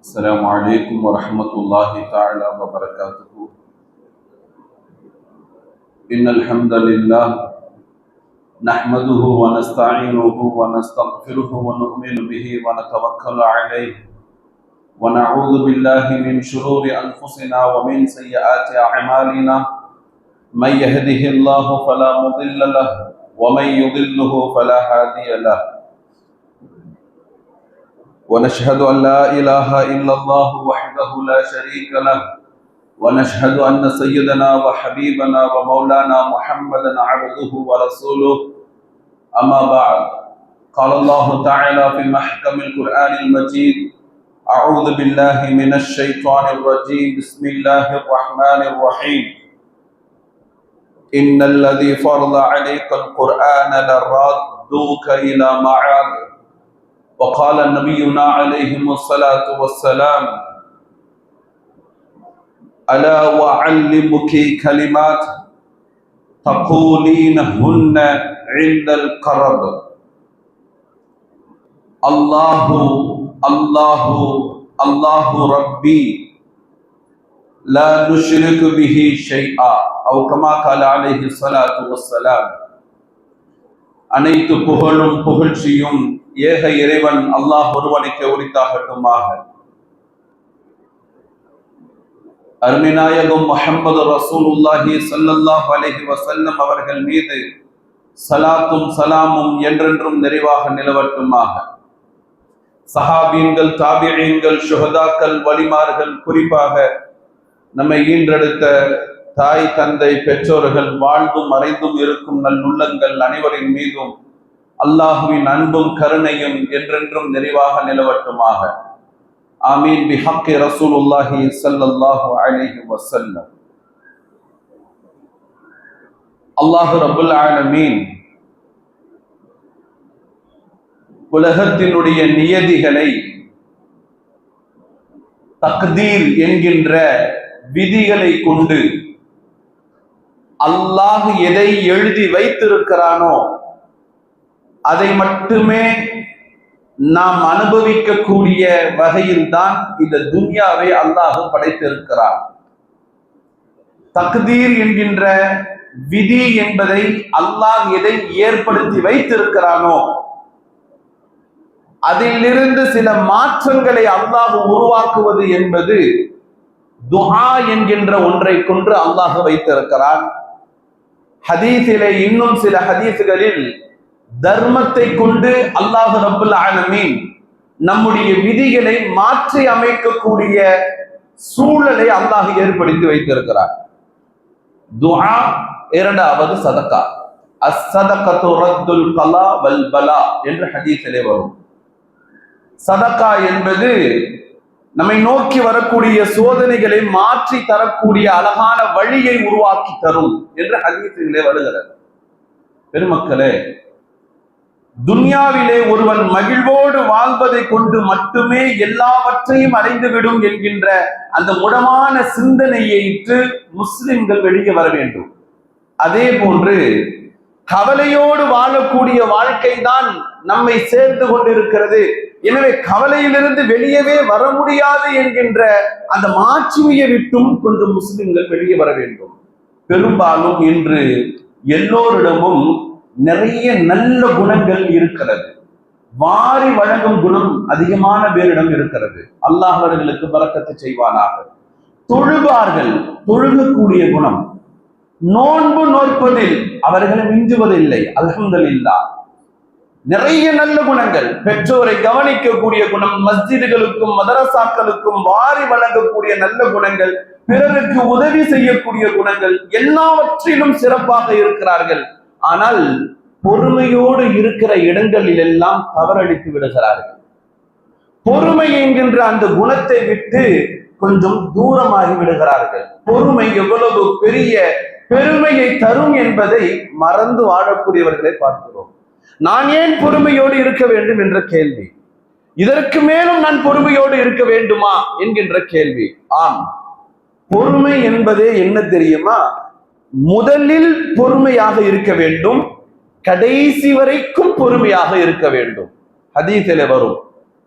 السلام عليكم ورحمة الله تعالى وبركاته. إن الحمد لله نحمده ونستعينه ونستغفره ونؤمن به ونتوكل عليه. ونعوذ بالله من شرور أنفسنا ومن سيئات أعمالنا. من يهده الله فلا مضل له ومن يضله فلا هادي له. ونشهد أن لا إله إلا الله وحده لا شريك له، ونشهد أن سيدنا وحبيبنا ومولانا محمدا عبده ورسوله. أما بعد، قال الله تعالى في محكم القرآن المجيد أعوذ بالله من الشيطان الرجيم، بسم الله الرحمن الرحيم. إن الذي فرض عليك القرآن لرادوك إلى معاد وقال نبينا عليه الصلاة والسلام ألا وأعلمك كلمات تقولينهن عند القرب الله الله الله ربي لا نشرك به شيئا أو كما قال عليه الصلاة والسلام அனைத்து புகழும் புகழ்ச்சியும் ஏக இறைவன் அல்லாஹ் ஒருவனுக்கு உரித்தாகட்டுமாக. அருமிநாயகம் முஹம்மது ரசூலுல்லாஹி சல்லல்லாஹ் அலஹி வசல்லம் அவர்கள் மீது சலாத்தும் சலாமும் என்றென்றும் நிறைவாக நிலவட்டுமாக. சஹாபீன்கள் தாபியங்கள் சுகதாக்கள் வலிமார்கள் குறிப்பாக நம்மை ஈன்றெடுத்த தாய் தந்தை பெற்றோர்கள் வாழ்ந்தும் மறைந்தும் இருக்கும் நல்லுள்ளங்கள் அனைவரின் மீதும் அல்லாஹுவின் அன்பும் கருணையும் என்றென்றும் நிறைவாக நிலவட்டுமாக. ஆமீன். பி ஹக்கி ரசூல் உல்லாஹி சல்லாஹு அலிஹி வசல்லம் அல்லாஹு ரபுல் ஆலமீன். உலகத்தினுடைய நியதிகளை தக்தீர் என்கின்ற விதிகளை கொண்டு அல்லாஹ் எதை எழுதி வைத்திருக்கிறானோ அதை மட்டுமே நாம் அனுபவிக்கக்கூடிய வகையில்தான் இந்த துன்யாவை அல்லாஹ் படைத்திருக்கிறார் தக்தீர் என்கின்ற விதி என்பதை அல்லாஹ் எதை ஏற்படுத்தி வைத்திருக்கிறானோ அதிலிருந்து சில மாற்றங்களை அல்லாஹ் உருவாக்குவது என்பது துஹா என்கின்ற ஒன்றை கொன்று அல்லாஹ் வைத்திருக்கிறான். ஹதீஸிலே இன்னும் சில ஹதீஸுகளில் தர்மத்தை கொண்டு அல்லாஹ் ரபுல் ஆலமீன் நம்முடைய விதிகளை மாற்றி அமைக்கக்கூடிய சூழலை அல்லாஹ் ஏற்படுத்தி வைத்திருக்கிறார். துஆ இரண்டாவது சதக்கா. அஸ்ஸதகத்து ரத்துல் கலா வல் பலா என்று ஹதீஸிலே வரும். சதக்கா என்பது நம்மை நோக்கி வரக்கூடிய சோதனைகளை மாற்றி தரக்கூடிய அழகான வழியை உருவாக்கி தரும் என்று ஹதீஸிலே வருகிறது. பெருமக்களே துன்யாவிலே ஒருவன் மகிழ்வோடு வாழ்வதை கொண்டு மட்டுமே எல்லாவற்றையும் அடைந்துவிடும் என்கின்ற அந்த முடமான சிந்தனையிட்டு முஸ்லிம்கள் வெளியே வர வேண்டும். அதே போன்று கவலையோடு வாழக்கூடிய வாழ்க்கை தான் நம்மை சேர்ந்து கொண்டிருக்கிறது. எனவே கவலையிலிருந்து வெளியவே வர முடியாது என்கின்ற அந்த மாட்சிமையை விட்டும் கொஞ்சம் முஸ்லிம்கள் வெளியே வர வேண்டும். பெரும்பாலும் இன்று எல்லோரிடமும் நிறைய நல்ல குணங்கள் இருக்கிறது. வாரி வழங்கும் குணம் அதிகமான பேரிடம் இருக்கிறது. அல்லாஹ் அவர்களுக்கு பறக்கத்தை செய்வானாக. தொழுவார்கள் தொழுகக்கூடிய குணம். நோன்பு நோற்பதில் அவர்கள் மிஞ்சுவதில்லை. இல்லா நிறைய நல்ல குணங்கள். பெற்றோரை கவனிக்கக்கூடிய குணம் மஸ்ஜிதுகளுக்கும் மதரசாக்களுக்கும் வாரி வழங்கக்கூடிய நல்ல குணங்கள் பிறருக்கு உதவி செய்யக்கூடிய குணங்கள் எல்லாவற்றிலும் சிறப்பாக இருக்கிறார்கள். ஆனால் பொறுமையோடு இருக்கிற இடங்களில் எல்லாம் தவறளித்து விடுகிறார்கள். பொறுமை என்கின்ற அந்த குணத்தை விட்டு கொஞ்சம் தூரமாகி விடுகிறார்கள். பொறுமை எவ்வளவு பெரிய பெருமையை தரும் என்பதை மறந்து வாழக்கூடியவர்களை பார்க்கிறோம். நான் ஏன் பொறுமையோடு இருக்க வேண்டும் என்ற கேள்வி. இதற்கு மேலும் நான் பொறுமையோடு இருக்க வேண்டுமா என்கின்ற கேள்வி. ஆம். பொறுமை என்பதே என்ன தெரியுமா? முதலில் பொறுமையாக இருக்க வேண்டும். கடைசி வரைக்கும் பொறுமையாக இருக்க வேண்டும். ஹதீஸில் வரும்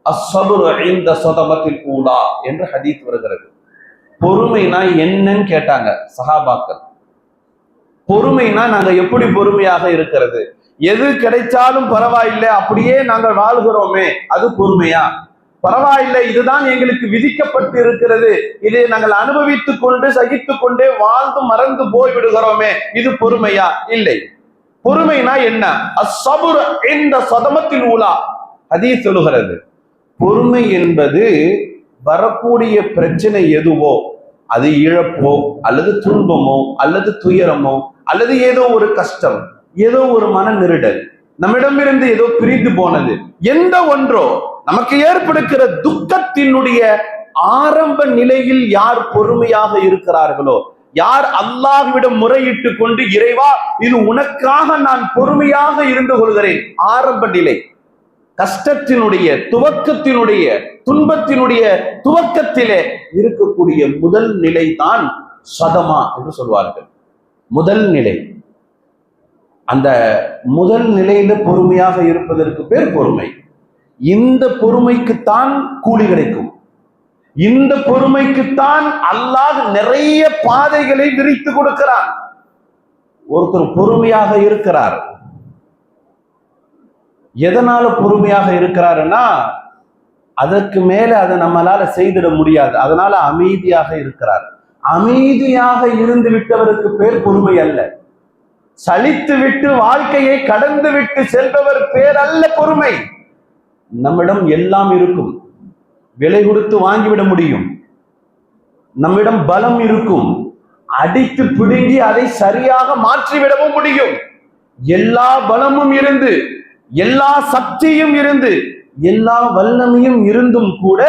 அஸ்ஸபுரு இந்த சொதமத்தில் கூடா என்று ஹதீஸ் வருகிறது. பொறுமைனா என்னன்னு கேட்டாங்க சஹாபாக்கள். பொறுமைனா நாங்க எப்படி பொறுமையாக இருக்கிறது? எது கிடைச்சாலும் பரவாயில்லை அப்படியே நாங்கள் வாழ்கிறோமே அது பொறுமையா? பரவாயில்லை இதுதான் எங்களுக்கு விதிக்கப்பட்டு இருக்கிறது இதை நாங்கள் அனுபவித்துக் கொண்டு சகித்துக் கொண்டே வாழ்ந்து மறந்து போய் விடுகிறோமே இது பொறுமையா? இல்லை. பொறுமைனா என்ன? அசபுர் இந்த சதமத்தில் ஊலா. அதே சொல்லுகிறது பொறுமை என்பது வரக்கூடிய பிரச்சனை எதுவோ அது இழப்போ அல்லது துன்பமோ அல்லது துயரமோ அல்லது ஏதோ ஒரு கஷ்டம் ஏதோ ஒரு மன நெருடல் நம்மிடமிருந்து ஏதோ பிரிந்து போனது எந்த ஒன்றோ நமக்கு ஏற்படுகிற துக்கத்தினுடைய ஆரம்ப நிலையில் யார் பொறுமையாக இருக்கிறார்களோ யார் அல்லாஹ்விடம் முறையிட்டு கொண்டு இறைவா இது உனக்காக நான் பொறுமையாக இருந்து கொள்கிறேன். ஆரம்ப நிலை. கஷ்டத்தினுடைய துவக்கத்தினுடைய துன்பத்தினுடைய துவக்கத்திலே இருக்கக்கூடிய முதல் நிலை தான் சதமா என்று சொல்வார்கள். முதல் நிலை. அந்த முதல் நிலையில பொறுமையாக இருப்பதற்கு பேர் பொறுமை. இந்த பொறுமைக்குத்தான் கூலி கிடைக்கும். இந்த பொறுமைக்குத்தான் அல்லாஹ் நிறைய பாதைகளை விரித்து கொடுக்கிறான். ஒருத்தர் பொறுமையாக இருக்கிறார். எதனால பொறுமையாக இருக்கிறாருன்னா அதற்கு மேல அதை நம்மளால செய்திட முடியாது. அதனால அமைதியாக இருக்கிறார். அமைதியாக இருந்து விட்டவருக்கு பேர் பொறுமை அல்ல. சலித்து விட்டு வாழ்க்கையை கடந்து விட்டு செல்பவர் பேர் அல்ல பொறுமை. நம்மிடம் எல்லாம் இருக்கும். விலை கொடுத்து வாங்கிவிட முடியும். நம்மிடம் பலம் இருக்கும். அடித்து பிடுங்கி அதை சரியாக மாற்றிவிடவும் முடியும். எல்லா பலமும் இருந்து எல்லா சக்தியும் இருந்து எல்லா வல்லமையும் இருந்தும் கூட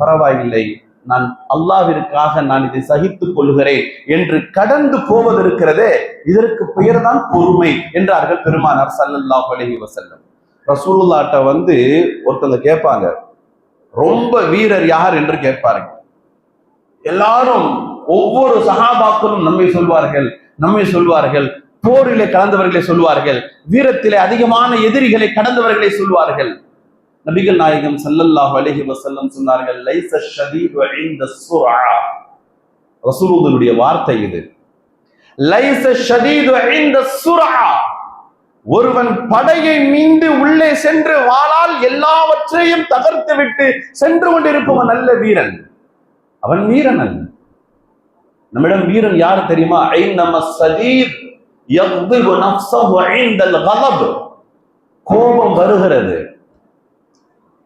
பரவாயில்லை. நான் அல்லாவிற்காக நான் இதை சகித்துக் கொள்கிறேன் என்று கடந்து போவதற்கிறதே இதற்கு பெயர்தான் பொறுமை என்றார்கள் பெருமானார் ஸல்லல்லாஹு அலைஹி வசல்லம் ரசூலுல்லாட்ட வந்து ஒருத்தங்க கேட்பாங்க. ரொம்ப வீரர் யார் என்று கேட்பார்கள். எல்லாரும் ஒவ்வொரு சகாபாக்களும் நம்மை சொல்வார்கள் நம்மை சொல்வார்கள் போரிலே கலந்தவர்களை சொல்வார்கள் வீரத்திலே அதிகமான எதிரிகளை கடந்தவர்களை சொல்வார்கள். நபிகள் நாயகம் சல்லல்லாஹ் அலஹி வசல்லம் சொன்னார்கள் லைச ஷதீது இன்த சுரா ரசூலுல்லாஹ்வுடைய வார்த்தை இது. லைச ஷதீது இன்த சுரா ஒருவன் படையை மீண்டு உள்ளே சென்று வாழால் எல்லாவற்றையும் தகர்த்து விட்டு சென்று கொண்டிருப்பவன் நல்ல வீரன். அவன் வீரன் அல்ல. நம்மிடம் வீரன் யார் தெரியுமா? ஐன் நம்ம சதீர் கோபம் வருகிறது.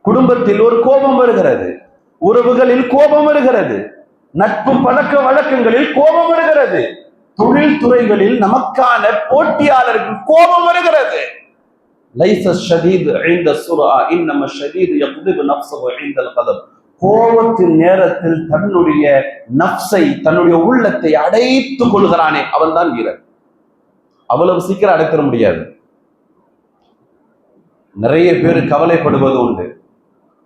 குடும்பத்தில் ஒரு கோபம் வருகிறது. உறவுகளில் கோபம் வருகிறது. நட்பு பழக்க வழக்கங்களில் கோபம் வருகிறது. தொழில் துறைகளில் நமக்கான போட்டியாளருக்கு கோபம் வருகிறது. லைச ஷதீத் இந்த சுரா இன்னம ஷதீத் யக்திபு நஃப்ஸஹு இன்தல் கலப் கோபத்தின் நேரத்தில் தன்னுடைய நப்சை தன்னுடைய உள்ளத்தை அடைத்துக் கொள்கிறானே அவன்தான் வீரன். அவ்வளவு சீக்கிரம் அடைத்திட முடியாது. நிறைய பேர் கவலைப்படுவது உண்டு.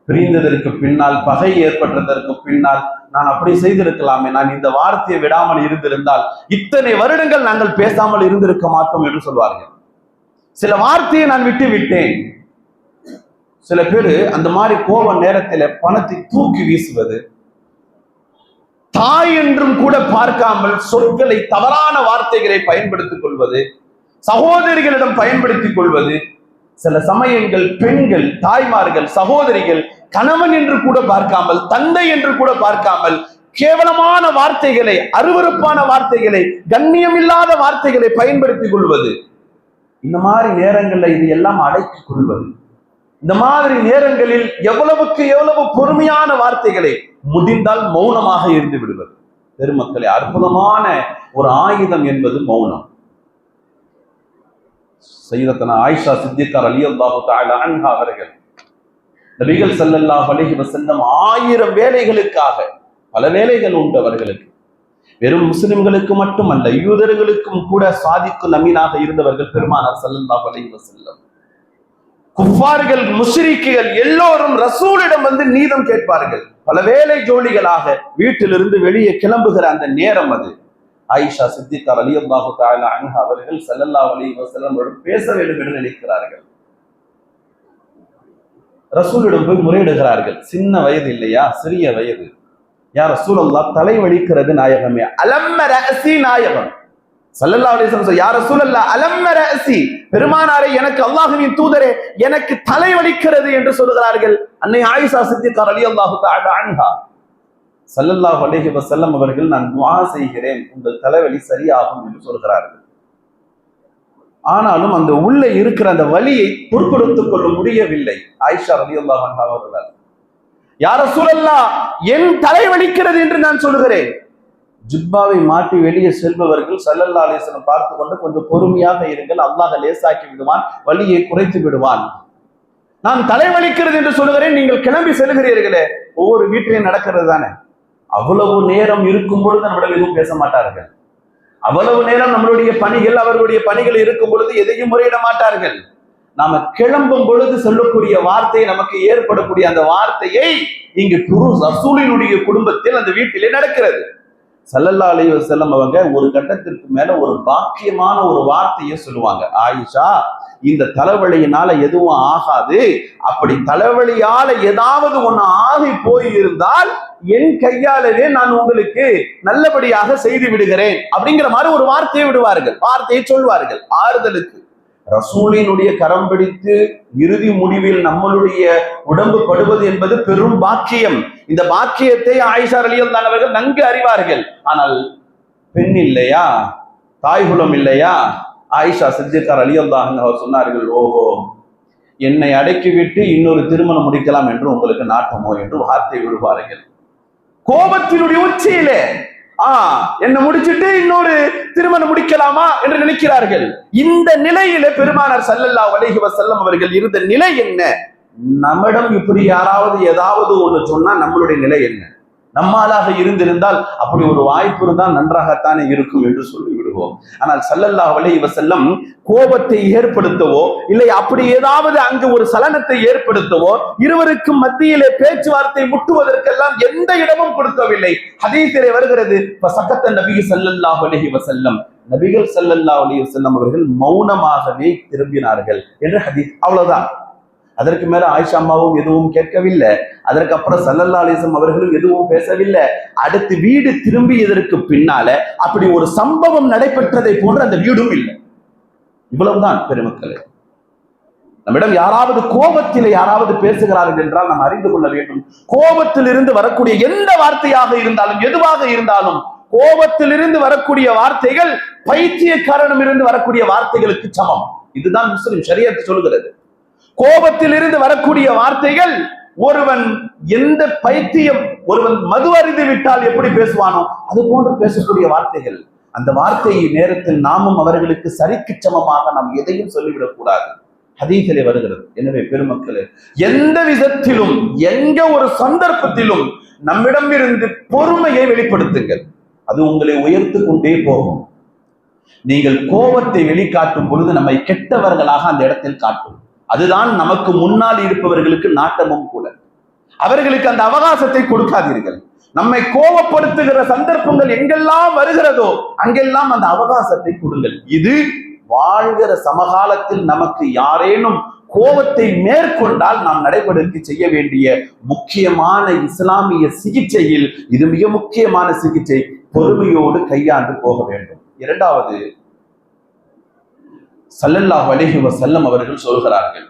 பிரிந்ததற்கு பின்னால் பகை ஏற்பட்டதற்கு பின்னால் நான் அப்படி செய்திருக்கலாமே. நான் இந்த வார்த்தையை விடாமல் இருந்திருந்தால் இத்தனை வருடங்கள் நாங்கள் பேசாமல் இருந்திருக்க மாட்டோம் என்று சொல்வார்கள். சில வார்த்தையை நான் விட்டு விட்டேன் சில பேர் அந்த மாதிரி கோப நேரத்தில் பணத்தை தூக்கி வீசுவது தாய் என்றும் கூட பார்க்காமல் சொற்களை தவறான வார்த்தைகளை பயன்படுத்திக் கொள்வது சகோதரிகளிடம் பயன்படுத்திக் கொள்வது சில சமயங்கள் பெண்கள் தாய்மார்கள் சகோதரிகள் கணவன் என்று கூட பார்க்காமல் தந்தை என்று கூட பார்க்காமல் கேவலமான வார்த்தைகளை அருவருப்பான வார்த்தைகளை கண்ணியமில்லாத வார்த்தைகளை பயன்படுத்திக் கொள்வது. இந்த மாதிரி நேரங்கள்ல இது எல்லாம் அடக்கிக் கொள்வது. இந்த மாதிரி நேரங்களில் எவ்வளவுக்கு எவ்வளவு பொறுமையான வார்த்தைகளை முடிந்தால் மௌனமாக இருந்து விடுவது. பெருமக்களை அற்புதமான ஒரு ஆயுதம் என்பது மௌனம். சையதத்தனா ஆயிஷா சித்திகார் அலி அல்லாஹு அவர்கள் நபிகள் ஸல்லல்லாஹு அலைஹி வஸல்லம் ஆயிரம் வேலைகளுக்காக பல வேலைகள் உண்டு அவர்களுக்கு. வெறும் முஸ்லிம்களுக்கு மட்டுமல்ல யூதர்களுக்கும் கூட சாதிக்கும் அமீனாக இருந்தவர்கள் பெருமானார் ஸல்லல்லாஹு அலைஹி வசல்லம் குஃபார்கள் முஷ்ரிக்குகள் எல்லோரும் ரசூலிடம் வந்து நீதம் கேட்பார்கள். பல வேலை ஜோலிகளாக வீட்டிலிருந்து வெளியே கிளம்புகிற அந்த நேரம் அது. ஆயிஷா சித்திகார் அலி அல்லாஹு அவர்கள் செல்லல்லா அலி வசல்லம் பேச வேண்டும் என்று நினைக்கிறார்கள். ரசூலிடம் போய் முறையிடுகிறார்கள். சின்ன வயது இல்லையா? சிறிய வயது. யார் ரசூல் அல்லா தலை வலிக்கிறது நாயகமே. அலம்ம ரகசி நாயகம். சல்லல்லா அலிஸ்லாம் யார் ரசூல் அல்லா அலம்ம ரகசி பெருமானாரை எனக்கு அல்லாஹுவின் தூதரே எனக்கு தலை வலிக்கிறது என்று சொல்லுகிறார்கள். அன்னை ஆயிஷா சித்திகார் அலி அல்லாஹு அன்ஹா. சல்லல்லாஹ் அலைஹி வஸல்லம் அவர்கள் நான் துவா செய்கிறேன். உங்கள் தலைவலி சரியாகும் என்று சொல்கிறார்கள். ஆனாலும் அந்த உள்ளே இருக்கிற அந்த வலியை பொருட்படுத்திக் கொள்ள முடியவில்லை. ஆயிஷா ரவி அன்ஹா அவர்களால் யார சூழல்லா என் தலை வலிக்கிறது என்று நான் சொல்கிறேன் ஜுப்பாவை மாட்டி வெளியே செல்பவர்கள் சல்லல்லா அலிஸ்லம் பார்த்து கொண்டு கொஞ்சம் பொறுமையாக இருங்கள் அல்லாஹ் லேசாக்கி விடுவான் வலியை குறைத்து விடுவான். நான் தலைவலிக்கிறது என்று சொல்கிறேன் நீங்கள் கிளம்பி செல்கிறீர்களே. ஒவ்வொரு வீட்டிலையும் நடக்கிறது தானே. அவ்வளவு நேரம் இருக்கும் பொழுது நம்மிடம் எதுவும் பேச மாட்டார்கள். அவ்வளவு நேரம் நம்மளுடைய பணிகள் அவர்களுடைய பணிகள் இருக்கும் பொழுது எதையும் முறையிட மாட்டார்கள். நாம கிளம்பும் பொழுது சொல்லக்கூடிய வார்த்தை நமக்கு ஏற்படக்கூடிய அந்த வார்த்தையை இங்கு குரு ரசூலினுடைய குடும்பத்தில் அந்த வீட்டிலே நடக்கிறது. சல்லல்லா அலி வசல்லம் அவங்க ஒரு கட்டத்திற்கு மேல ஒரு பாக்கியமான ஒரு வார்த்தையை சொல்லுவாங்க. ஆயிஷா இந்த தலைவலியினால எதுவும் ஆகாது. அப்படி தலைவலியால ஏதாவது ஒண்ணு ஆகி போய் இருந்தால் என் கையாலவே நான் உங்களுக்கு நல்லபடியாக செய்து விடுகிறேன் அப்படிங்கிற மாதிரி ஒரு வார்த்தையை விடுவார்கள். வார்த்தையை சொல்வார்கள். ஆறுதலுக்கு. ரசூலினுடைய கரம் பிடித்து இறுதி முடிவில் நம்மளுடைய உடம்பு படுவது என்பது பெரும் பாக்கியம். இந்த பாக்கியத்தை ஆயிஷா அலியல்தான் அவர்கள் நன்கு அறிவார்கள். ஆனால் பெண் இல்லையா? தாய்குலம் இல்லையா? ஆயிஷா சித்திகார் அலியல்தான் அவர் சொன்னார்கள் ஓஹோ என்னை அடக்கிவிட்டு இன்னொரு திருமணம் முடிக்கலாம் என்று உங்களுக்கு நாட்டமோ? என்று வார்த்தை விடுவார்கள். கோபத்தினுடைய உச்சியிலே ஆ என்ன முடிச்சிட்டு இன்னொரு திருமணம் முடிக்கலாமா என்று நினைக்கிறார்கள். இந்த நிலையில பெருமானார் சல்லல்லா வலைஹி வசல்லம் அவர்கள் இருந்த நிலை என்ன? நம்மிடம் இப்படி யாராவது ஏதாவது ஒண்ணு சொன்னா நம்மளுடைய நிலை என்ன? நம்மாலாக இருந்திருந்தால் அப்படி ஒரு வாய்ப்பு இருந்தால் நன்றாகத்தானே இருக்கும் என்று சொல்லி விடுவோம். ஆனால் சல்லல்லா அலைஹி வஸல்லம் கோபத்தை ஏற்படுத்தவோ இல்லை அப்படி ஏதாவது அங்கு ஒரு சலனத்தை ஏற்படுத்தவோ இருவருக்கும் மத்தியிலே பேச்சுவார்த்தை முட்டுவதற்கெல்லாம் எந்த இடமும் கொடுக்கவில்லை. ஹதீஸிலே வருகிறது சக்கத்த நபி சல்லல்லா அலைஹி செல்லம் நபிகள் சல்லல்லா அலி செல்லம் அவர்கள் மௌனமாகவே திரும்பினார்கள். என்று ஹதீஸ். அவ்வளவுதான். அதற்கு மேல ஆயிஷா அம்மாவும் எதுவும் கேட்கவில்லை. அதற்கு அப்புறம் சல்லல்லா அலிசம் அவர்களும் எதுவும் பேசவில்லை. அடுத்து வீடு திரும்பியதற்கு பின்னால அப்படி ஒரு சம்பவம் நடைபெற்றதை போன்ற அந்த வீடும் இல்லை. இவ்வளவுதான் பெருமக்களே. நம்மிடம் யாராவது கோபத்தில் யாராவது பேசுகிறார்கள் என்றால் நாம் அறிந்து கொள்ள வேண்டும். கோபத்தில் இருந்து வரக்கூடிய எந்த வார்த்தையாக இருந்தாலும் எதுவாக இருந்தாலும் கோபத்தில் இருந்து வரக்கூடிய வார்த்தைகள் பைத்தியக்காரனம் இருந்து வரக்கூடிய வார்த்தைகளுக்கு சமம். இதுதான் முஸ்லிம் ஷரியத்து சொல்கிறது. கோபத்தில் இருந்து வரக்கூடிய வார்த்தைகள் ஒருவன் எந்த பைத்தியம் ஒருவன் மது அறிந்து விட்டால் எப்படி பேசுவானோ அது போன்று பேசக்கூடிய வார்த்தைகள். அந்த வார்த்தையை நேரத்தில் நாமும் அவர்களுக்கு சரிக்கு சமமாக நாம் எதையும் சொல்லிவிடக் கூடாது ஹதீஸிலே வருகிறது. எனவே பெருமக்களே எந்த விதத்திலும் எங்க ஒரு சந்தர்ப்பத்திலும் நம்மிடம் இருந்து பொறுமையை வெளிப்படுத்துங்கள். அது உங்களை உயர்த்து கொண்டே போகும். நீங்கள் கோபத்தை வெளிக்காட்டும் பொழுது நம்மை கெட்டவர்களாக அந்த இடத்தில் காட்டும். அதுதான் நமக்கு முன்னால் இருப்பவர்களுக்கு நாட்டமும் கூட. அவர்களுக்கு அந்த அவகாசத்தை கொடுக்காதீர்கள். நம்மை கோபப்படுத்துகிற சந்தர்ப்பங்கள் எங்கெல்லாம் வருகிறதோ அங்கெல்லாம் அந்த அவகாசத்தை கொடுங்கள். இது வாழ்கிற சமகாலத்தில் நமக்கு யாரேனும் கோபத்தை மேற்கொண்டால் நாம் நடைபெறக்கு செய்ய வேண்டிய முக்கியமான இஸ்லாமிய சிகிச்சையில் இது மிக முக்கியமான சிகிச்சை. பொறுமையோடு கையாண்டு போக வேண்டும். இரண்டாவது சல்லல்லாஹ் அலைஹி வசல்லம் அவர்கள் சொல்கிறார்கள்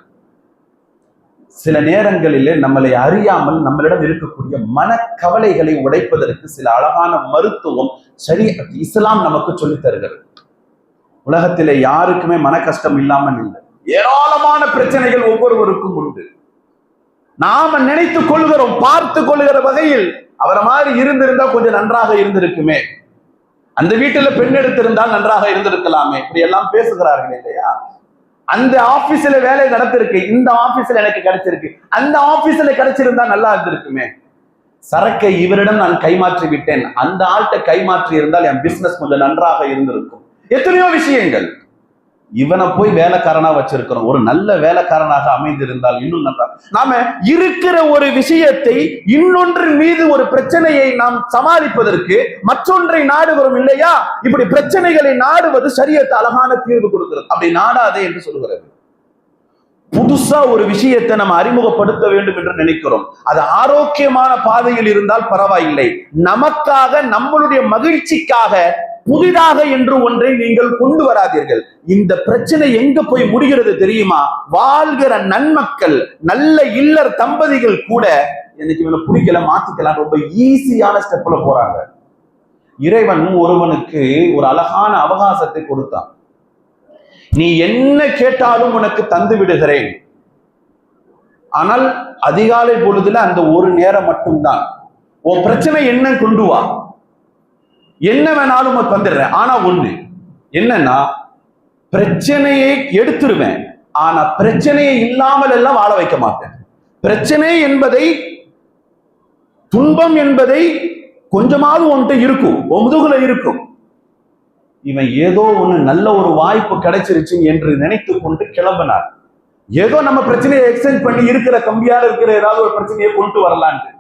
சில நேரங்களிலே நம்மளை அறியாமல் நம்மளிடம் இருக்கக்கூடிய மனக்கவலைகளை உடைப்பதற்கு சில அழகான மருத்துவம் சரி இஸ்லாம் நமக்கு சொல்லித் தருகிறது. உலகத்திலே யாருக்குமே மன கஷ்டம் இல்லாமல் இல்லை. ஏராளமான பிரச்சனைகள் ஒவ்வொருவருக்கும் உண்டு. நாம நினைத்துக் கொள்கிறோம் பார்த்து கொள்கிற வகையில் அவரை மாதிரி இருந்திருந்தா கொஞ்சம் நன்றாக இருந்திருக்குமே. அந்த வீட்டுல பெண் எடுத்திருந்தால் நன்றாக இருந்திருக்கலாமே. இப்படி எல்லாம் பேசுகிறார்கள் இல்லையா? அந்த ஆபீஸ்ல வேலை நடத்திருக்கு. இந்த ஆபீஸ்ல எனக்கு கிடைச்சிருக்கு. அந்த ஆபீஸ்ல கிடைச்சிருந்தா நல்லா இருந்திருக்குமே. சரக்கை இவரிடம் நான் கைமாற்றி விட்டேன். அந்த ஆள்கிட்ட கைமாற்றி இருந்தால் என் பிசினஸ் கொஞ்சம் நன்றாக இருந்திருக்கும். எத்தனையோ விஷயங்கள். இவனை போய் வேலைக்காரனா வச்சிருக்கிறோம். ஒரு நல்ல வேலைக்காரனாக அமைந்திருந்தால் இன்னும் நல்லா. நாம இருக்கிற ஒரு விஷயத்தை இன்னொன்றின் மீது ஒரு பிரச்சனையை நாம் சமாளிப்பதற்கு மற்றொன்றை நாடுகிறோம் இல்லையா? இப்படி பிரச்சனைகளை நாடுவது சரியத்தை அழகான தீர்வு கொடுக்கிறது. அப்படி நாடாதே என்று சொல்கிறது புதுசா ஒரு விஷயத்தை நம்ம அறிமுகப்படுத்த வேண்டும் என்று நினைக்கிறோம். அது ஆரோக்கியமான பாதையில் இருந்தால் பரவாயில்லை. நமக்காக நம்மளுடைய மகிழ்ச்சிக்காக புதிதாக என்று ஒன்றை நீங்கள் கொண்டு வராதீர்கள். இந்த பிரச்சனை எங்க போய் முடிகிறது தெரியுமா? வாழ்கிற நன்மக்கள் நல்ல இல்லர் தம்பதிகள் கூட எனக்கு இவனை பிடிக்கல மாத்திக்கலாம் ரொம்ப ஈஸியான ஸ்டெப்ல போறாங்க. இறைவன் ஒருவனுக்கு ஒரு அழகான அவகாசத்தை கொடுத்தான். நீ என்ன கேட்டாலும் உனக்கு தந்து விடுகிறேன். ஆனால் அதிகாலை பொழுதுல அந்த ஒரு நேரம் மட்டும்தான். உன் பிரச்சனை என்ன கொண்டு வா. என்ன வேணாலும் தந்துடுறேன் ஆனா ஒண்ணு என்னன்னா பிரச்சனையை எடுத்துருவேன். ஆனா பிரச்சனையை இல்லாமல் எல்லாம் வாழ வைக்க மாட்டேன். பிரச்சனை என்பதை துன்பம் என்பதை கொஞ்சமாவது உன்கிட்ட இருக்கும். முதுகுல இருக்கும். இவன் ஏதோ ஒண்ணு நல்ல ஒரு வாய்ப்பு கிடைச்சிருச்சு என்று நினைத்து கொண்டு கிளம்பினார் ஏதோ நம்ம பிரச்சனையை எக்ஸ்டென்ட் பண்ணி இருக்கிற கம்பியால இருக்கிற ஏதாவது ஒரு பிரச்சனையை கொண்டு வரலான்ட்டு.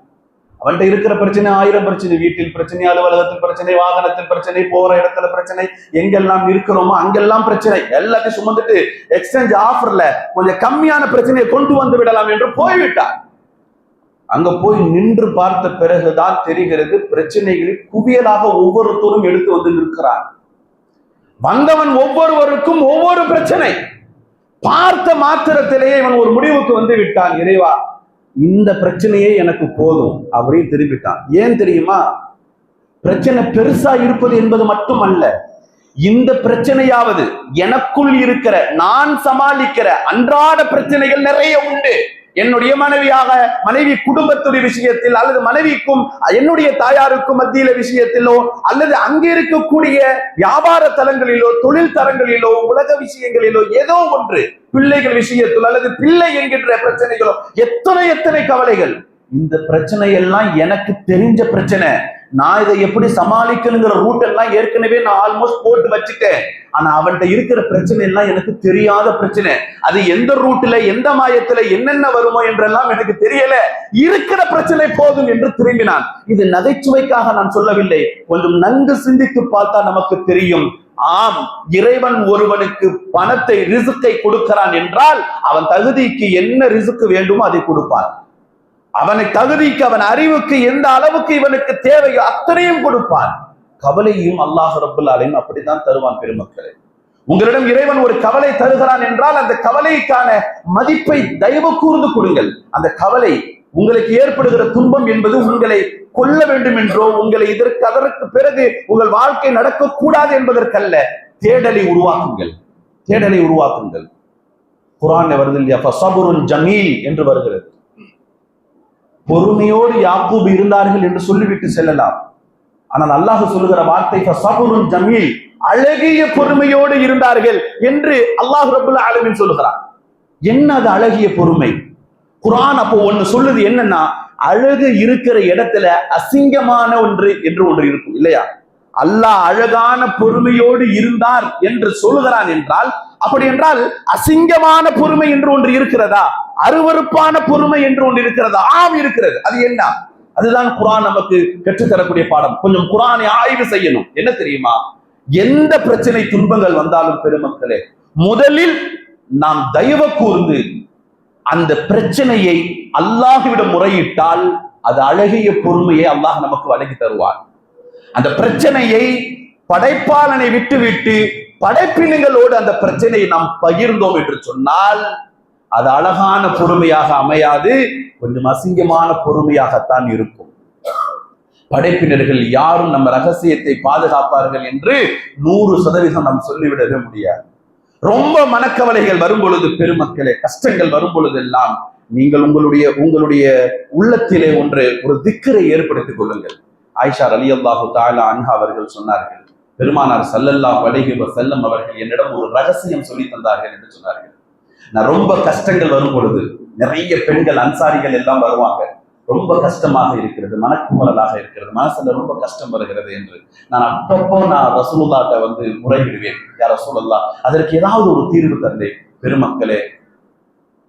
அவன்கிட்ட இருக்கிற பிரச்சனை ஆயிரம் பிரச்சனை. வீட்டில் பிரச்சனை அலுவலகத்தில் பிரச்சனை வாகனத்தில் பிரச்சனை போற இடத்துல பிரச்சனை எங்கெல்லாம் இருக்கிறோமோ அங்கெல்லாம் பிரச்சனை. எல்லாத்தையும் சுமந்துட்டு எக்ஸ்சேஞ்ச் ஆஃபர்ல கொஞ்சம் கம்மியான பிரச்சனையை கொண்டு வந்து விடலாம் என்று போய்விட்டார் அங்க போய் நின்று பார்த்த பிறகுதான் தெரிகிறது பிரச்சனைகளை குவியலாக ஒவ்வொருத்தரும் எடுத்து வந்து நிற்கிறார். வந்தவன் ஒவ்வொருவருக்கும் ஒவ்வொரு பிரச்சனை. பார்த்த மாத்திரத்திலேயே இவன் ஒரு முடிவுக்கு வந்து விட்டான். இறைவா இந்த பிரச்சனையே எனக்கு போதும் அப்படின்னு திரும்பிட்டான். ஏன் தெரியுமா? பிரச்சனை பெருசா இருப்பது என்பது மட்டும் அல்ல இந்த பிரச்சனையாவது எனக்குள் இருக்கிற நான் சமாளிக்கிற அன்றாட பிரச்சனைகள் நிறைய உண்டு. என்னுடைய மனைவியாக மனைவி குடும்பத்துடைய விஷயத்தில் அல்லது மனைவிக்கும் என்னுடைய தாயாருக்கும் மத்தியில விஷயத்திலோ அல்லது அங்கே இருக்கக்கூடிய வியாபார தலங்களிலோ தொழில் தரங்களிலோ உலக விஷயங்களிலோ ஏதோ ஒன்று பிள்ளைகள் விஷயத்தில் அல்லது பிள்ளை என்கின்ற பிரச்சனைகளோ எத்தனை எத்தனை கவலைகள்? இந்த பிரச்சனை எல்லாம் எனக்கு தெரிஞ்ச பிரச்சனை. நான் இதை எப்படி சமாளிக்கணுங்கிற ரூட் எல்லாம் ஏற்கனவே நான் ஆல்மோஸ்ட் போட்டு வச்சுட்டேன். ஆனா அவன்கிட்ட இருக்கிற பிரச்சனை எல்லாம் எனக்கு தெரியாத பிரச்சனை. அது எந்த ரூட்ல எந்த மாயத்துல என்னென்ன வருமோ என்றெல்லாம் எனக்கு தெரியல. இருக்கிற பிரச்சனை போதும் என்று திரும்பினான். இது நகைச்சுவைக்காக நான் சொல்லவில்லை. கொஞ்சம் நன்கு சிந்தித்து பார்த்தா நமக்கு தெரியும். ஆம் இறைவன் ஒருவனுக்கு பணத்தை ரிசுக்கை கொடுக்கிறான் என்றால் அவன் தகுதிக்கு என்ன ரிசுக்கு வேண்டுமோ அதை கொடுப்பான். அவனை தகுதிக்கு அவன் அறிவுக்கு எந்த அளவுக்கு இவனுக்கு தேவையோ அத்தனையும் கொடுப்பான். கவலையும் அல்லாஹ் ரபுல் அலையும் அப்படித்தான் தருவான் பெருமக்களே. உங்களிடம் இறைவன் ஒரு கவலை தருகிறான் என்றால் அந்த கவலைக்கான மதிப்பை தயவு கூர்ந்து கொடுங்கள். அந்த கவலை உங்களுக்கு ஏற்படுகிற துன்பம் என்பது உங்களை கொல்ல வேண்டும் என்றோ உங்களை இதற்கு அதற்கு பிறகு உங்கள் வாழ்க்கை நடக்கக்கூடாது என்பதற்கல்ல. தேடலை உருவாக்குங்கள். தேடலை உருவாக்குங்கள். குரான் வருது இல்லையா? ஜமீல் என்று வருகிறது. பொறுமையோடு யாக்கூப் இருந்தார்கள் என்று சொல்லிவிட்டு செல்லலாம். ஆனால் அல்லாஹ் சொல்லுகிற வார்த்தை ஃபசபுருன் ஜமீல் அழகிய பொறுமையோடு இருந்தார்கள் என்று அல்லாஹ் ரபுல்லா ஆலமின் சொல்லுகிறார் என்ன அது அழகிய பொறுமை? குரான் அப்போ ஒண்ணு சொல்லுது என்னன்னா அழகு இருக்கிற இடத்துல அசிங்கமான ஒன்று என்று ஒன்று இருக்கும் இல்லையா? அல்லாஹ் அழகான பொறுமையோடு இருந்தார் என்று சொல்லுகிறான் என்றால் அப்படி என்றால் அசிங்கமான பொறுமை என்று ஒன்று இருக்கிறதா? அருவருப்பான பொறுமை என்று ஒன்று இருக்கிறது. ஆம் இருக்கிறது. அது என்ன? அதுதான் குரான் நமக்கு கற்றுத்தரக்கூடிய பாடம். கொஞ்சம் குரானை ஆய்வு செய்யணும். என்ன தெரியுமா? எந்த பிரச்சனை துன்பங்கள் வந்தாலும் பெருமக்களே முதலில் நாம் தயவு கூர்ந்து அந்த பிரச்சனையை அல்லாஹுவிடம் முறையிட்டால் அது அழகிய பொறுமையை அல்லாஹ் நமக்கு வழங்கி தருவார். அந்த பிரச்சனையை படைப்பாளனை விட்டுவிட்டு படைப்பினங்களோடு அந்த பிரச்சனையை நாம் பகிர்ந்தோம் என்று சொன்னால் அது அழகான பொறுமையாக அமையாது கொஞ்சம் அசிங்கமான பொறுமையாகத்தான் இருக்கும். படைப்பினர்கள் யாரும் நம்ம ரகசியத்தை பாதுகாப்பார்கள் என்று நூறு சதவீதம் நாம் சொல்லிவிடவே முடியாது. ரொம்ப மனக்கவலைகள் வரும் பொழுது பெருமக்களே கஷ்டங்கள் வரும் பொழுதெல்லாம் நீங்கள் உங்களுடைய உங்களுடைய உள்ளத்திலே ஒன்று ஒரு திக்கரை ஏற்படுத்திக் கொள்ளுங்கள். ஆயிஷா அலி அல்லாஹு தாலா அன்ஹா அவர்கள் சொன்னார்கள் பெருமானார் சல்லல்லா வலைகி செல்லம் அவர்கள் என்னிடம் ஒரு ரகசியம் சொல்லி தந்தார்கள் என்று சொன்னார்கள். நான் ரொம்ப கஷ்டங்கள் வரும் பொழுது நிறைய பெண்கள் அன்சாரிகள் எல்லாம் வருவாங்க. ரொம்ப கஷ்டமாக இருக்கிறது மனக்குமரலாக இருக்கிறது மனசுல ரொம்ப கஷ்டம் வருகிறது என்று நான் அப்பப்போ நான் ரசூலுல்லாட்ட வந்து முறையிடுவேன். யார் ரசூலுல்லா அதற்கு ஏதாவது ஒரு தீர்வு தந்தேன் பெருமக்களே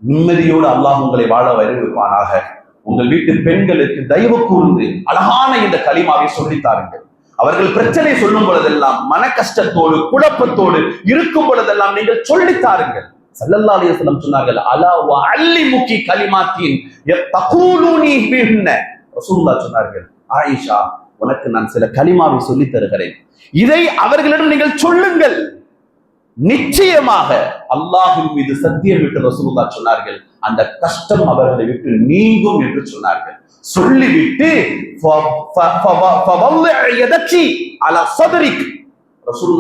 நிம்மதியோடு அல்லாஹ் உங்களை வாழ வருவிப்பானாக உங்கள் வீட்டு பெண்களுக்கு தயவு கூர்ந்து அழகான இந்த களிமாவை சொல்லித்தாருங்கள் அவர்கள் பிரச்சனை சொல்லும் பொழுதெல்லாம் மன கஷ்டத்தோடு குழப்பத்தோடு இருக்கும் பொழுதெல்லாம் நீங்கள் சொல்லித்தாருங்கள் சல்லல்லா அலைஹிஸ்ஸலாம் சொன்னார்கள் அலா வ அல்லிமுக்கி கலிமாத்தின் தகூலுனி பின்ன ரசூலுல்லாஹ் சொன்னார்கள் ஆயிஷா உனக்கு நான் சில கலிமாவை சொல்லி தருகிறேன். இதை அவர்களிடம் நீங்கள் சொல்லுங்கள். நிச்சயமாக அல்லாஹின் மீது சத்தியம் விட்டு ரசூல்லா சொன்னார்கள் அந்த கஷ்டம் அவர்களை விட்டு நீங்கும் என்று சொன்னார்கள். சொல்லிவிட்டு ஃப-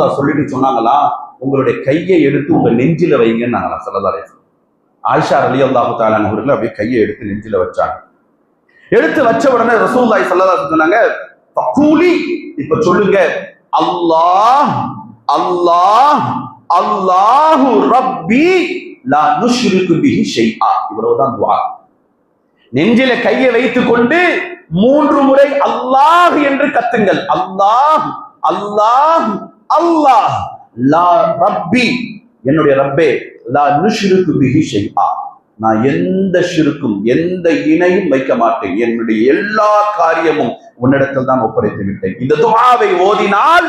சொல்லிட்டு சொன்னாங்களா? உங்களுடைய கையை எடுத்து உங்க நெஞ்சில வைங்கன்னு நாங்கள் அலைஹி ஆயிஷா ஆயிஷா ரலியல்லாஹு தாலான் அவர்கள் அப்படியே கையை எடுத்து நெஞ்சில வச்சாங்க. எடுத்து வச்ச உடனே ரசூல்லாய் ஸல்லல்லாஹு சொன்னாங்க ஃபகூலி இப்ப சொல்லுங்க அல்லாஹ் அல்லாஹ் அல்லாஹு ரப்பி லா நுஷ்ருக்கு பிஹி ஷைஆ. இவ்வளவுதான் துஆ நெஞ்சில கையை வைத்துக் கொண்டு மூன்று முறை அல்லாஹ் என்று கத்துங்கள். அல்லாஹ் அல்லாஹ் அல்லாஹ். லா ரப்பி என்னுடைய ரப்பே லா நுஷிருக்கு பிஹி ஷைஆ. நான் எந்த ஷிருக்கும் எந்த இணையும் வைக்க மாட்டேன். என்னுடைய எல்லா காரியமும் உன்னிடத்தில் தான் ஒப்படைத்து விட்டேன். இந்த துஆவை ஓதினால்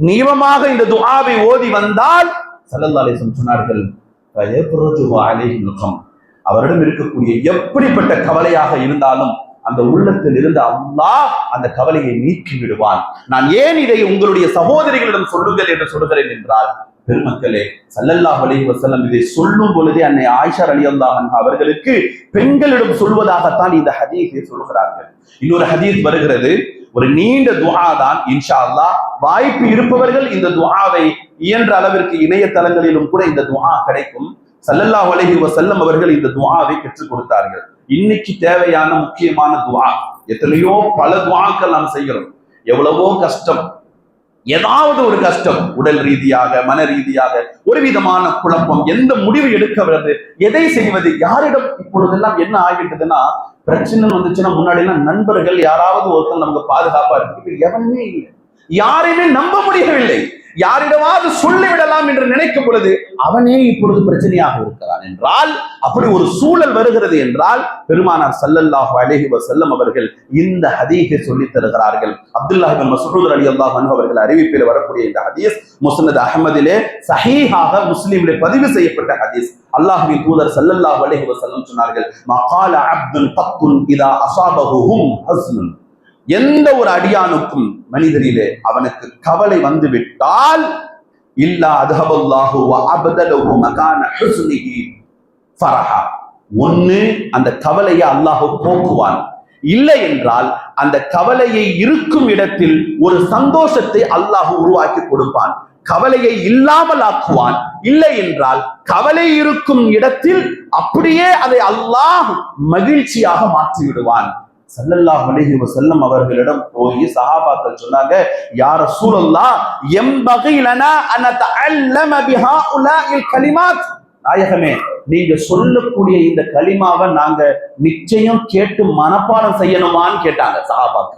நியமமாக இந்த துஆவை ஓதி வந்தால் ஸல்லல்லாஹு சொன்னார்கள் அவரிடம் இருக்கக்கூடிய எப்படிப்பட்ட கவலையாக இருந்தாலும் அந்த உள்ளத்தில் இருந்து அல்லாஹ் அந்த கவலையை நீக்கி விடுவான். நான் ஏன் இதை உங்களுடைய சகோதரிகளிடம் சொல்லுங்கள் என்று சொல்கிறேன் என்றால் பெருமக்களே சல்லல்லா அலி வசல்லம் இதை சொல்லும் பொழுதே அன்னை ஆயிஷா அலி அல்லாஹன் அவர்களுக்கு பெண்களிடம் சொல்வதாகத்தான் இந்த ஹதீஸை சொல்கிறார்கள். இன்னொரு ஹதீஸ் வருகிறது. ஒரு நீண்ட துவா தான் இன்ஷா அல்லாஹ் வாய்ப்பு இருப்பவர்கள் இந்த துவாவை இயன்ற அளவிற்கு இணையதளங்களிலும் கூட இந்த துவா கிடைக்கும். சல்லல்லா வலைஹி வசல்லம் அவர்கள் இந்த துவாவை கற்றுக் கொடுத்தார்கள். இன்னைக்கு தேவையான முக்கியமான துவா எத்தனையோ பல துவாக்கள் நாம் செய்கிறோம். எவ்வளவோ கஷ்டம் ஏதாவது ஒரு கஷ்டம் உடல் ரீதியாக மன ரீதியாக ஒரு விதமான குழப்பம் எந்த முடிவு எடுக்கிறது எதை செய்வது யாரிடம் இப்பொழுதெல்லாம் என்ன ஆகிட்டதுன்னா பிரச்சனை வந்துச்சுன்னா முன்னாடி எல்லாம் நண்பர்கள் யாராவது ஒருத்தர் நமக்கு பாதுகாப்பா இருக்கு எவனுமே இல்லை. யாரையுமே நம்ப முடியவில்லை. யாரிடமாவது சொல்லிவிடலாம் என்று நினைக்கும் பொழுது அவனே இப்பொழுது பிரச்சனையாக இருக்கிறான் என்றால் அப்படி ஒரு சூழல் வருகிறது என்றால் பெருமானார் சல்லல்லாஹு அலஹி வசல்லம் அவர்கள் இந்த ஹதீஸை சொல்லித் தருகிறார்கள். அப்துல்லாஹ் பின் மஸ்ஊத் ரலியல்லாஹு அவர்கள் அறிவிப்பில் வரக்கூடிய இந்த ஹதீஸ் முசனத் அஹ்மதிலே சஹீஹாக முஸ்லீமிலே பதிவு செய்யப்பட்ட ஹதீஸ். அல்லாஹுவின் தூதர் சல்லல்லாஹு அலஹி வசல்லம் சொன்னார்கள் மகால அப்துல் பத்துன் இதா அஸாபஹு ஹஸ்னுன். எந்த ஒரு அடியானுக்கும் மனிதனிலே அவனுக்கு கவலை வந்து விட்டால் இல்லா அதுஹபல்லாஹு அபதலஹு மகான ஹுஸ்னிஹி ஃபரஹா. ஒன்னு அந்த கவலையை அல்லாஹ் போக்குவான். இல்லை என்றால் அந்த கவலையை இருக்கும் இடத்தில் ஒரு சந்தோஷத்தை அல்லாஹ் உருவாக்கி கொடுப்பான். கவலையை இல்லாமல் ஆக்குவான் இல்லை என்றால் கவலை இருக்கும் இடத்தில் அப்படியே அதை அல்லாஹ் மகிழ்ச்சியாக மாற்றி விடுவான் சல்லல்லா அலைஹி செல்லம் அவர்களிடம் போய் சஹாபாக்கள் சொன்னாங்க யார சூழல்லா எம் ரசூலல்லாஹ் எம்பகி அல்லம பிஹா உலா இல் கலிமாத்? நாயகமே நீங்க சொல்லக்கூடிய இந்த கலிமாவை நாங்க நிச்சயம் கேட்டு மனப்பாடம் செய்யணுமான்னு கேட்டாங்க சஹாபாக்கள்.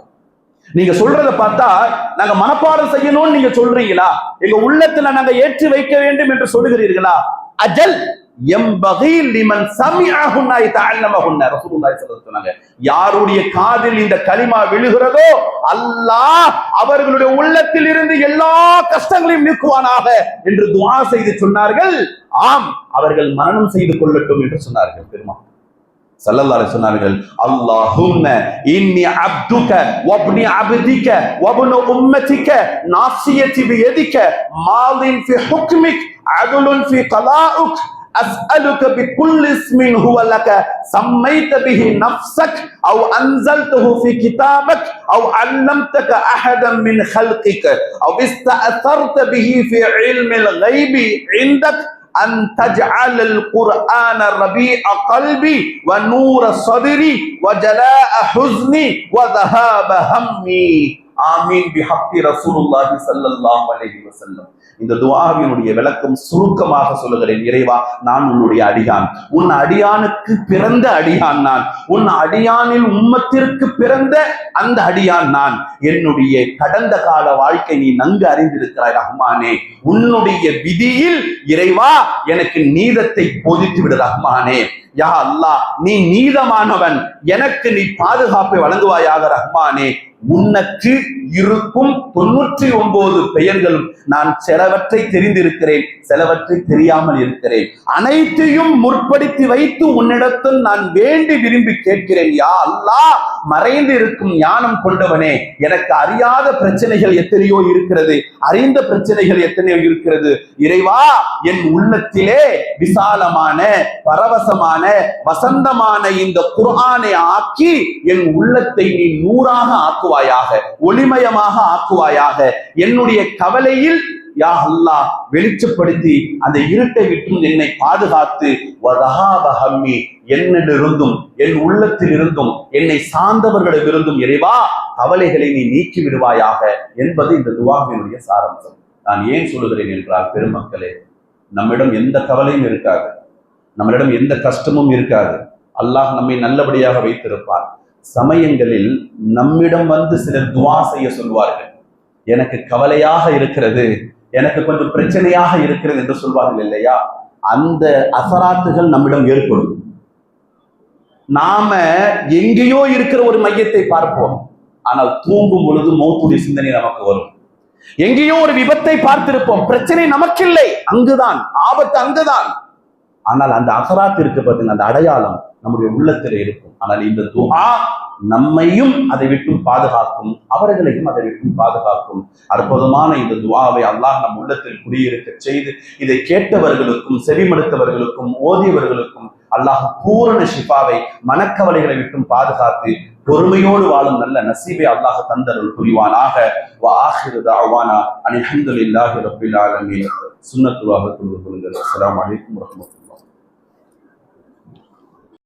நீங்க சொல்றத பார்த்தா நாங்க மனப்பாடம் செய்யணும்னு நீங்க சொல்றீங்களா? எங்க உள்ளத்துல நாங்க ஏற்றி வைக்க வேண்டும் என்று சொல்லுகிறீர்களா? அஜல் எம்பகி லிமன் சமிஅஹுன்ன யதஅல்லமஹுன்ன ரசூலுல்லாஹி ஸல்லல்லாஹு அலைஹி சொன்னாங்க யாருடைய காதில் இந்த கலிமா விழுகிறதோ அல்லாஹ் அவர்களுடைய உள்ளத்தில் இருந்து எல்லா கஷ்டங்களையும் நீக்குவானாக என்று துவா செய்து சொன்னார்கள். ஆம் அவர்கள் மரணம் செய்து கொள்ளட்டும் என்று சொன்னார்கள் பெருமா ஸல்லல்லாஹு சொன்னார்கள் அல்லாஹும்ம இன்னி அப்துக வப்னி அப்திக வப்னு உம்மதிக நாசியதி பியதிக மாலின் ஃபி ஹுக்மிக் அத்லுன் ஃபி கலாஉக் أسألك بكل اسم هو لك. سميت به نفسك أو أنزلته في كتابك أو علمتك أحدا من خلقك أو استأثرت به في علم الغيب عندك أن تجعل القرآن ربيع قلبي ونور صدري وجلاء حزني وذهاب همي. ஆமீன் பிஹப்பி ரசூலுல்லாஹி ஸல்லல்லாஹு அலைஹி வஸல்லம். இந்த துஆவினுடைய விளக்கம் சுருக்கமாக சொல்லுகிறேன். இறைவா நான் உன்னுடைய அடியான். உன் அடியானுக்கு பிறந்த அடியான் நான். உன் அடியானில் உம்மத்திற்கு பிறந்த அந்த அடியான் நான். என்னுடைய கடந்த கால வாழ்க்கை நீ நன்கு அறிந்திருக்கிறாய் ரஹ்மானே. உன்னுடைய விதியில் இறைவா எனக்கு நீதத்தை போதித்து விடு ரஹ்மானே. யா அல்லாஹ் நீ நீதமானவன். எனக்கு நீ பாதுகாப்பை வழங்குவாயாக ரஹ்மானே. உனக்கு இருக்கும் தொண்ணூற்றி ஒன்பது பெயர்களும் நான் சிலவற்றை தெரிந்திருக்கிறேன் சிலவற்றை தெரியாமல் இருக்கிறேன். அனைத்தையும் முற்படுத்தி வைத்து உன்னிடத்தில் நான் வேண்டி விரும்பி கேட்கிறேன். யா அல்லா மறைந்து இருக்கும் ஞானம் கொண்டவனே எனக்கு அறியாத பிரச்சனைகள் எத்தனையோ இருக்கிறது. அறிந்த பிரச்சனைகள் எத்தனையோ இருக்கிறது. இறைவா என் உள்ளத்திலே விசாலமான பரவசமான வசந்தமான இந்த குரானை ஆக்கி என் உள்ளத்தை நீ நூறாக ஆக்குவாயாக ஒளிமயமாக ஆக்குவாயாக என்னுடைய கவலையில் யா அல்லா வெளிச்சப்படுத்தி அந்த இருட்டை விட்டும் என்னை பாதுகாத்து வதாபஹம்மி என்னிலிருந்தும் என் உள்ளத்தில் இருந்தும் என்னை சார்ந்தவர்களிடமிருந்தும் இறைவா கவலைகளை நீ நீக்கி விடுவாயாக என்பது இந்த துவாவினுடைய சாரம்சம். நான் ஏன் சொல்லுகிறேன் என்றால் பெருமக்களே நம்மிடம் எந்த கவலையும் இருக்காது. நம்மளிடம் எந்த கஷ்டமும் இருக்காது. அல்லாஹ் நம்மை நல்லபடியாக வைத்திருப்பார். சமயங்களில் நம்மிடம் வந்து சிலர் துவா செய்ய சொல்வார்கள். எனக்கு கவலையாக இருக்கிறது எனக்கு கொஞ்சம் பிரச்சனையாக இருக்கிறது என்று சொல்வார்கள் இல்லையா? அந்த அசராத்துகள் நம்மிடம் ஏற்படும். நாம எங்கேயோ இருக்கிற ஒரு மையத்தை பார்ப்போம். ஆனால் தூங்கும் பொழுது மௌத்துடைய சிந்தனை நமக்கு வரும். எங்கேயோ ஒரு விபத்தை பார்த்திருப்போம். பிரச்சனை நமக்கில்லை. அங்குதான். ஆபத்து அங்குதான். ஆனால் அந்த அசராத் இருக்கு பார்த்தீங்கன்னா அந்த அடையாளம் நம்முடைய உள்ளத்தில் இருக்கும். ஆனால் இந்த துஹா நம்மையும் அதை விட்டும் பாதுகாக்கும். அவர்களையும் அதை விட்டும் பாதுகாக்கும். அற்புதமான இந்த துவாவை அல்லாஹ் நம் உள்ளத்தில் குடியிருக்க செய்து இதை கேட்டவர்களுக்கும் செவிமடுத்தவர்களுக்கும் ஓதியவர்களுக்கும் அல்லாஹ் பூரண ஷிஃபாவை மனக்கவலைகளை விட்டும் பாதுகாத்து பொறுமையோடு வாழும் நல்ல நசீபை அல்லாஹ் தந்தருள் புரிவானாக. அனிஹந்துல்லாஹி ரபில் ஆலமின். சுன்னத்துவாக கொள்ளுங்கள். அஸ்லாம் வலைக்கம் வரமத்துல